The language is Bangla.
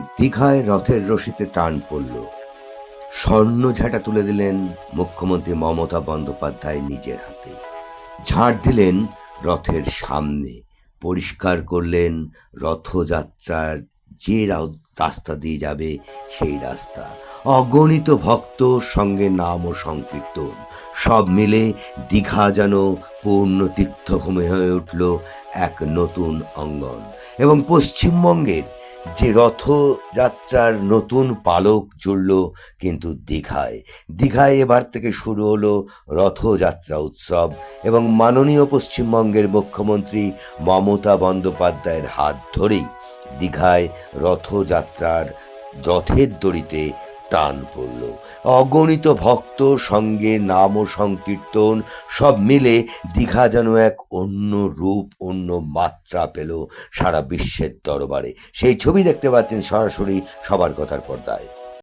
দীঘায় রথের রশিতে টান পড়ল। স্বর্ণ ঝাঁটা তুলে দিলেন মুখ্যমন্ত্রী মমতা বন্দ্যোপাধ্যায় নিজের হাতে। ঝাড় দিলেন রথের সামনে। পরিষ্কার করলেন রথযাত্রার যে রাস্তা দিয়ে যাবে সেই রাস্তা। অগণিত ভক্ত সঙ্গে নাম ও সংকীর্তন। সব মিলে দীঘা যেন পূর্ণ তীর্থভূমি হয়ে উঠল এক নতুন অঙ্গন। এবং পশ্চিমবঙ্গের যে রথযাত্রার নতুন পালক জুড়ল কিন্তু দীঘায়। দীঘায় এবার থেকে শুরু হলো রথযাত্রা উৎসব এবং মাননীয় পশ্চিমবঙ্গের মুখ্যমন্ত্রী মমতা বন্দ্যোপাধ্যায়ের হাত ধরেই দীঘায় রথযাত্রার রথের দড়িতে টান পড়ল। অগণিত ভক্ত, সঙ্গে নাম ও সংকীর্তন, সব মিলে দীঘা যেন এক অন্য রূপ, অন্য মাত্রা পেল সারা বিশ্বের দরবারে। সেই ছবি দেখতে পাচ্ছেন সরাসরি সবার কথার পর্দায়।